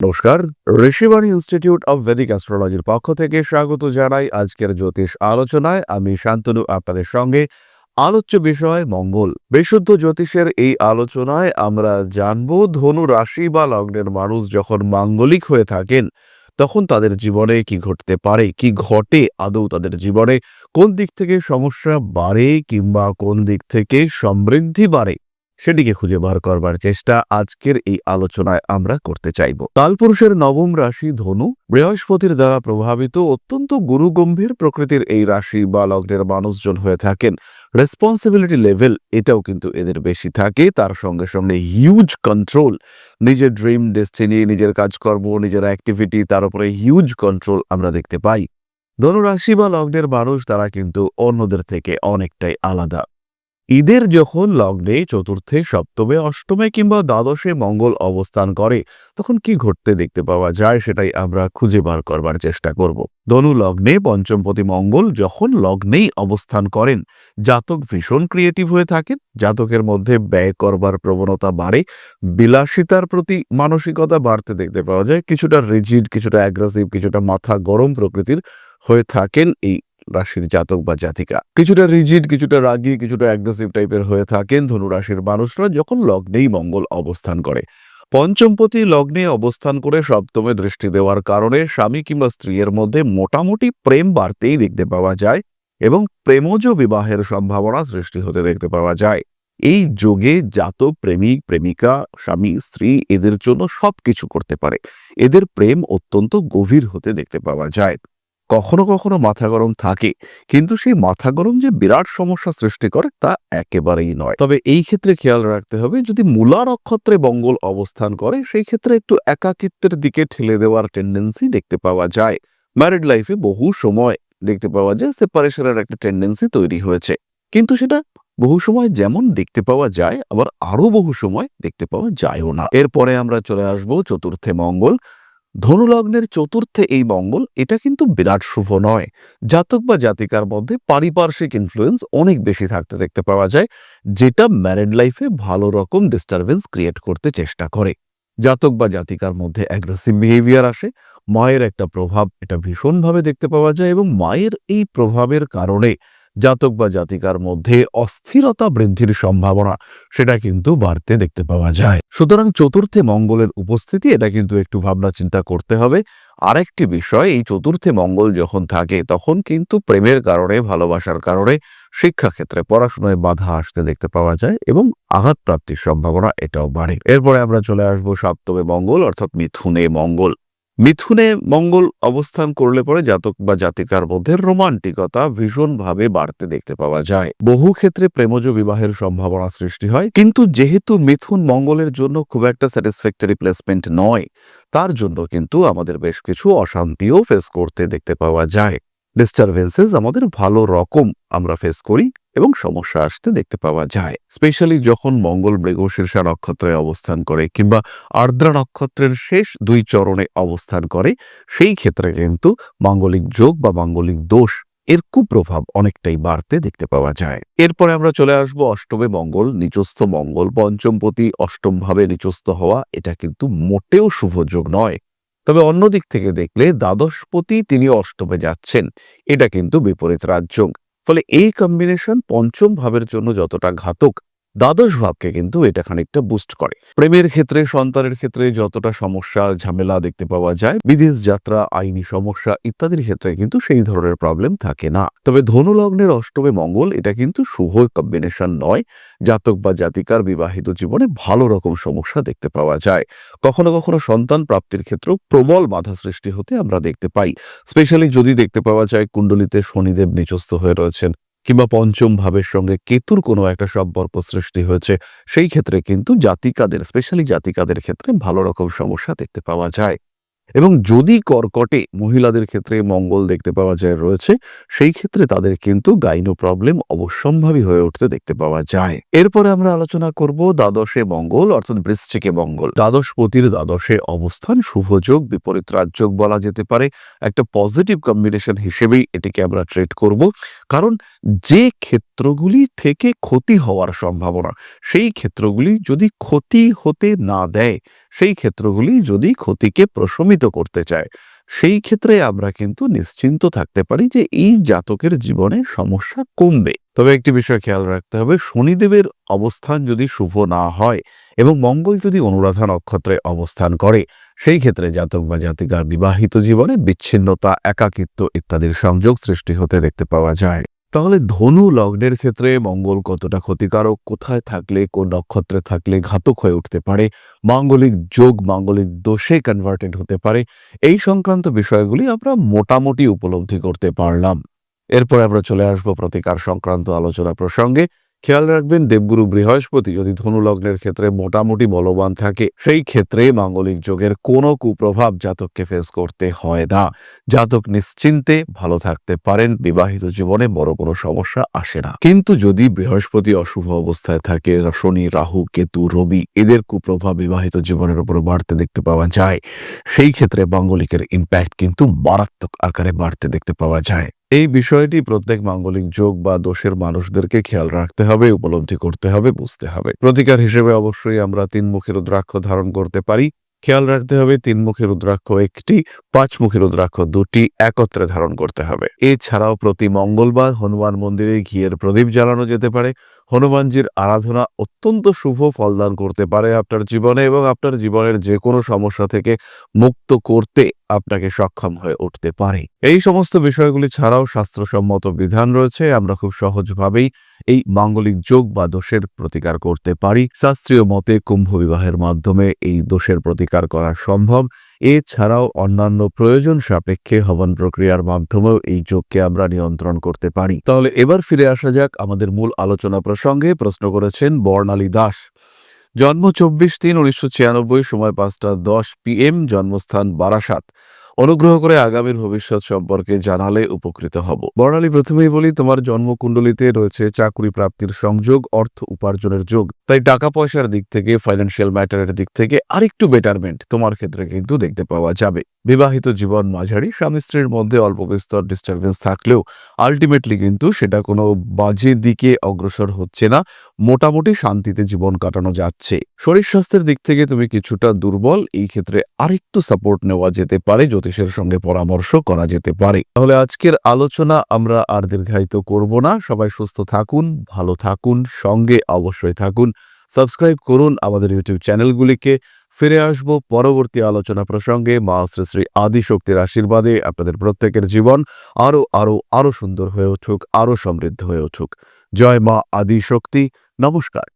নমস্কার, Rishibani institute of Vedic অ্যাস্ট্রোলজির পক্ষ থেকে স্বাগত জানাই আজকের জ্যোতিষ আলোচনায়। আমি শান্তনু, আপনাদের সঙ্গে আলোচ্য বিষয় মঙ্গল। বিশুদ্ধ জ্যোতিষের এই আলোচনায় আমরা জানব, ধনু রাশি বা লগ্নের মানুষ যখন মাঙ্গলিক হয়ে থাকেন, তখন তাদের জীবনে কি ঘটতে পারে, কি ঘটে, আদৌ তাদের জীবনে কোন দিক থেকে সমস্যা বাড়ে কিংবা কোন দিক থেকে সমৃদ্ধি বাড়ে? সেটিকে খুঁজে বার করবার চেষ্টা আজকের এই আলোচনায় আমরা করতে চাইব। কালপুরুষের নবম রাশি ধনু বৃহস্পতির দ্বারা প্রভাবিত অত্যন্ত গুরুগম্ভীর প্রকৃতির এই রাশি বা লগ্নের মানুষজন হয়ে থাকেন। রেসপন্সিবিলিটি লেভেল এটাও কিন্তু এদের বেশি থাকে। তার সঙ্গে সঙ্গে হিউজ কন্ট্রোল নিজের ড্রিম ডেস্টিনি নিজের কাজকর্ম, নিজের অ্যাক্টিভিটি তার উপরে হিউজ কন্ট্রোল আমরা দেখতে পাই। ধনুরাশি বা লগ্নের মানুষ তারা কিন্তু অন্যদের থেকে অনেকটাই আলাদা। ঈদের যখন লগ্নে চতুর্থে, সপ্তমে, অষ্টমে কিংবা দ্বাদশে মঙ্গল অবস্থান করে, তখন কি ঘটতে দেখতে পাওয়া যায় সেটাই আমরা খুঁজে বার করবার চেষ্টা করব। ধনু লগ্নে পঞ্চমপতি মঙ্গল যখন লগ্নেই অবস্থান করেন, জাতক ভীষণ ক্রিয়েটিভ হয়ে থাকেন জাতকের মধ্যে ব্যয় করবার প্রবণতা বাড়ে, বিলাসিতার প্রতি মানসিকতা বাড়তে দেখতে পাওয়া যায়, কিছুটা রিজিড কিছুটা অ্যাগ্রেসিভ কিছুটা মাথা গরম প্রকৃতির হয়ে থাকেন এই রাশির জাতক বা জাতিকা। কিছুটা রিজিড কিছুটা রাগী, কিছুটা অ্যাগ্রেসিভ টাইপের হয়ে থাকেন ধনু রাশির মানুষরা যখন লগ্নেই মঙ্গল অবস্থান করে। পঞ্চমপতি লগ্নে অবস্থান করে সপ্তমে দৃষ্টি দেওয়ার কারণে স্বামী কিংবা স্ত্রীর মধ্যে মোটামুটি প্রেম বাড়তেই দেখতে পাওয়া যায় এবং প্রেমজ বিবাহের সম্ভাবনা সৃষ্টি হতে দেখতে পাওয়া যায়। এই যোগে জাতক, প্রেমিক, প্রেমিকা, স্বামী, স্ত্রী এদের জন্য সবকিছু করতে পারে। এদের প্রেম অত্যন্ত গভীর হতে দেখতে পাওয়া যায়। কখনো কখনো মাথা গরম থাকে, কিন্তু সেই মাথা গরম যে বিরাট সমস্যা সৃষ্টি করে তা একেবারেই নয়। তবে এই ক্ষেত্রে খেয়াল রাখতে হবে, যদি মূলা নক্ষত্রে মঙ্গল অবস্থান করে, সেই ক্ষেত্রে একটু একাকিত্বের দিকে ঠেলে দেওয়ার টেন্ডেন্সি দেখতে পাওয়া যায়। ম্যারিড লাইফে বহু সময় দেখতে পাওয়া যায় সেপারেশনের একটা টেন্ডেন্সি তৈরি হয়েছে। কিন্তু সেটা বহু সময় যেমন দেখতে পাওয়া যায়, আবার আরও বহু সময় দেখতে পাওয়া যায়ও না। এরপরে আমরা চলে আসব চতুর্থে মঙ্গল। ধনুলগ্নের চতুর্থে এই মঙ্গল, এটা কিন্তু বিরাট শুভ নয়। জাতক বা জাতিকার মধ্যে পারিপার্শ্বিক ইনফ্লুয়েন্স অনেক বেশি থাকতে দেখতে পাওয়া যায়, যেটা ম্যারিড লাইফে ভালো রকম ডিস্টারবেন্স ক্রিয়েট করতে চেষ্টা করে। জাতক বা জাতিকার মধ্যে অ্যাগ্রেসিভ বিহেভিয়ার আসে, মায়ের একটা প্রভাব এটা ভীষণভাবে দেখতে পাওয়া যায় এবং মায়ের এই প্রভাবের কারণে জাতক বা জাতিকার মধ্যে অস্থিরতা বৃদ্ধির সম্ভাবনা, সেটা কিন্তু বাড়তে দেখতে পাওয়া যায়। সুতরাং চতুর্থে মঙ্গলের উপস্থিতি, এটা কিন্তু একটু ভাবনা চিন্তা করতে হবে। আরেকটি বিষয়, এই চতুর্থে মঙ্গল যখন থাকে, তখন কিন্তু প্রেমের কারণে, ভালোবাসার কারণে, শিক্ষাক্ষেত্রে পড়াশোনায় বাধা আসতে দেখতে পাওয়া যায় এবং আঘাত প্রাপ্তির সম্ভাবনা এটাও বাড়ে। এরপরে আমরা চলে আসব সপ্তমে মঙ্গল, অর্থাৎ মিথুনে মঙ্গল। মিথুনে মঙ্গল অবস্থান করলে পরে জাতক বা জাতিকার মধ্যে রোমান্টিকতা ভীষণভাবে বাড়তে দেখতে পাওয়া যায়। বহু ক্ষেত্রে প্রেমজ বিবাহের সম্ভাবনা সৃষ্টি হয়, কিন্তু যেহেতু মিথুন মঙ্গলের জন্য খুব একটা স্যাটিসফ্যাক্টরি প্লেসমেন্ট নয়, তার জন্য কিন্তু আমাদের বেশ কিছু অশান্তিও ফেস করতে দেখতে পাওয়া যায়। ডিস্টারবেন্সেস আমাদের ভালো রকম আমরা ফেস করি এবং সমস্যা আসতে দেখতে পাওয়া যায়। স্পেশালি যখন মঙ্গল মৃগশীর্ষা নক্ষত্রে অবস্থান করে কিংবা আর্দ্রা নক্ষত্রের শেষ দুই চরণে অবস্থান করে, সেই ক্ষেত্রে কিন্তু মাঙ্গলিক যোগ বা মাঙ্গলিক দোষ এর কুপ্রভাব অনেকটাই বাড়তে দেখতে পাওয়া যায়। এরপরে আমরা চলে আসব অষ্টমে মঙ্গল, নিচস্থ মঙ্গল, পঞ্চমপতি অষ্টম ভাবে নিচস্থ হওয়া, এটা কিন্তু মোটেও শুভ যোগ নয়। তবে অন্য দিক থেকে দেখলে দ্বাদশপতি তিনি অষ্টমে যাচ্ছেন। এটা কিন্তু বিপরীত রাজ্য। ফলে এই কম্বিনেশন পঞ্চম ভাবের জন্য যতটা ঘাতক। দ্বাদশ ভাবকে কিন্তু এটা খানিকটা বুস্ট করে। প্রেমের ক্ষেত্রে, সন্তানের ক্ষেত্রে যতটা সমস্যা, ঝামেলা দেখতে পাওয়া যায়, বিদেশ যাত্রা, আইনি সমস্যা ইত্যাদির ক্ষেত্রে কিন্তু সেই ধরনের প্রবলেম থাকে না। তবে ধনু লগ্নের অষ্টমে মঙ্গল এটা কিন্তু শুভ কম্বিনেশন নয়। জাতক বা জাতিকার বিবাহিত জীবনে ভালো রকম সমস্যা দেখতে পাওয়া যায়। কখনো কখনো সন্তান প্রাপ্তির ক্ষেত্রেও প্রবল বাধা সৃষ্টি হতে আমরা দেখতে পাই। স্পেশালি যদি দেখতে পাওয়া যায়, কুণ্ডলিতে শনিদেব নিচস্থ হয়ে রয়েছেন। কিংবা পঞ্চম ভাবের সঙ্গে কেতুর কোনো একটা সম্পর্ক সৃষ্টি হয়েছে, সেই ক্ষেত্রে কিন্তু জাতিকাদের স্পেশালি জাতিকাদের ক্ষেত্রে ভালো রকম সমস্যা দেখতে পাওয়া যায়। এবং যদি কর্কটে মহিলাদের ক্ষেত্রে মঙ্গল দেখতে পাওয়া যায়, রয়েছে, সেই ক্ষেত্রে তাদের কিন্তু গাইনো প্রবলেম অবশ্যম্ভাবী হয়ে উঠতে দেখতে পাওয়া যায়। এরপরে আমরা আলোচনা করব দ্বাদশে মঙ্গল, অর্থাৎ বৃশ্চিকে মঙ্গল। দ্বাদশপতির দ্বাদশে অবস্থান শুভযোগ বিপরীত রাজযোগ বলা যেতে পারে। একটা পজিটিভ কম্বিনেশন হিসেবেই এটিকে আমরা ট্রেড করব। কারণ যে ক্ষেত্রগুলি থেকে ক্ষতি হওয়ার সম্ভাবনা। সেই ক্ষেত্রগুলি যদি ক্ষতি হতে না দেয়, সেই ক্ষেত্রগুলি যদি ক্ষতিকে প্রশমিত করতে চায়, সেই ক্ষেত্রে আমরা কিন্তু নিশ্চিন্ত থাকতে পারি যে এই জাতকের জীবনে সমস্যা কমবে। তবে একটি বিষয় খেয়াল রাখতে হবে, শনিদেবের অবস্থান যদি শুভ না হয় এবং মঙ্গল যদি অনুরাধা নক্ষত্রে অবস্থান করে, সেই ক্ষেত্রে জাতক বা জাতিকার বিবাহিত জীবনে বিচ্ছিন্নতা, একাকিত্ব ইত্যাদির সংযোগ সৃষ্টি হতে দেখতে পাওয়া যায়। তাহলে ধনু লগ্নের ক্ষেত্রে মঙ্গল কতটা ক্ষতিকারক? কোথায় থাকলে, কোন নক্ষত্রে থাকলে ঘাতক হয়ে উঠতে পারে? মাঙ্গলিক যোগ, মাঙ্গলিক দোষে কনভার্টেড হতে পারে। এই সংক্রান্ত বিষয়গুলি আমরা মোটামুটি উপলব্ধি করতে পারলাম। এরপর আমরা চলে আসব প্রতিকার সংক্রান্ত আলোচনা প্রসঙ্গে। খেয়াল রাখবেন দেবগুরু বৃহস্পতি যদি ধনু লগ্নের ক্ষেত্রে মোটামুটি বলবান থাকে, সেই ক্ষেত্রে মাঙ্গলিক যোগের কোনো কুপ্রভাব জাতককে ফেস করতে হয় না। জাতক নিশ্চিন্তে ভালো থাকতে পারেন, বিবাহিত জীবনে বড় কোনো সমস্যা আসে না। কিন্তু যদি বৃহস্পতি অশুভ অবস্থায় থাকে, শনি, রাহু, কেতু, রবি, এদের কুপ্রভাব বিবাহিত জীবনের উপর বাড়তে দেখতে পাওয়া যায়। সেই ক্ষেত্রে মাঙ্গলিকের ইম্প্যাক্ট কিন্তু মারাত্মক আকারে বাড়তে দেখতে পাওয়া যায়। এই বিষয়টি প্রত্যেক মাঙ্গলিক যোগ বা দোষের মানুষদেরকে খেয়াল রাখতে হবে, উপলব্ধি করতে হবে, বুঝতে হবে। প্রতিকার হিসেবে অবশ্যই আমরা তিন মুখের রুদ্রাক্ষ ধারণ করতে পারি। খেয়াল রাখতে হবে, তিন মুখের রুদ্রাক্ষ একটি, পাঁচ মুখের রুদ্রাক্ষ দুটি একত্রে ধারণ করতে হবে। এছাড়াও প্রতি মঙ্গলবার হনুমান মন্দিরে ঘিয়ের প্রদীপ জ্বালানো যেতে পারে। হনুমানজির আরাধনা অত্যন্ত শুভ ফলদান করতে পারে আপনার জীবনে এবং আপনার জীবনের যে কোনো সমস্যা থেকে মুক্ত করতে আপনাকে সক্ষম হয়ে উঠতে পারে। এই সমস্ত বিষয়গুলি ছাড়াও শাস্ত্রসম্মত বিধান রয়েছে। আমরা খুব সহজভাবেই এই মাঙ্গলিক যোগ বা দোষের প্রতিকার করতে পারি। শাস্ত্রীয় মতে কুম্ভ বিবাহের মাধ্যমে এই দোষের প্রতিকার করা সম্ভব। এছাড়াও অন্যান্য প্রয়োজন সাপেক্ষে হবন প্রক্রিয়ার মাধ্যমেও এই যোগকে আমরা নিয়ন্ত্রণ করতে পারি। তাহলে এবার ফিরে আসা যাক আমাদের মূল আলোচনা প্রসঙ্গে। প্রশ্ন করেছেন বর্ণালী দাস। জন্ম চব্বিশ তিন উনিশশো ছিয়ানব্বই, সময় পাঁচটা দশ পিএম, জন্মস্থান বারাসাত। অনুগ্রহ করে আগামীর ভবিষ্যৎ সম্পর্কে জানালে উপকৃত হব। বর্ণালী প্রথমেই বলি, তোমার জন্মকুণ্ডলিতে রয়েছে চাকরি প্রাপ্তির সংযোগ, অর্থ উপার্জনের যোগ। তাই টাকা পয়সার দিক থেকে ফাইন্যান্সিয়াল ম্যাটারের দিক থেকে আরেকটু বেটারমেন্ট তোমার ক্ষেত্রে কিন্তু দেখতে পাওয়া যাবে। বিবাহিত জীবন মাঝারি, স্বামী স্ত্রীর মধ্যে অল্প বিস্তর ডিস্টারবেন্স থাকলেও আলটিমেটলি কিন্তু সেটা কোনো বাজে দিকে অগ্রসর হচ্ছে না। মোটামুটি শান্তিতে জীবন কাটানো যাচ্ছে। শরীর স্বাস্থ্যের দিক থেকে তুমি কিছুটা দুর্বল, এই ক্ষেত্রে আরেকটু সাপোর্ট নেওয়া যেতে পারে, জ্যোতিষের সঙ্গে পরামর্শ করা যেতে পারে। তাহলে আজকের আলোচনা আমরা আর দীর্ঘায়িত করব না। সবাই সুস্থ থাকুন, ভালো থাকুন, সঙ্গে অবশ্যই থাকুন। সাবস্ক্রাইব করুন আমাদের ইউটিউব চ্যানেলগুলিকে ফিরে আসব পরবর্তী আলোচনা প্রসঙ্গে। মা শ্রী শ্রী আদিশক্তির আশীর্বাদে আপনাদের প্রত্যেকের জীবন আরও আরও আরও সুন্দর হয়ে উঠুক আরও সমৃদ্ধ হয়ে উঠুক। জয় মা আদিশক্তি। নমস্কার।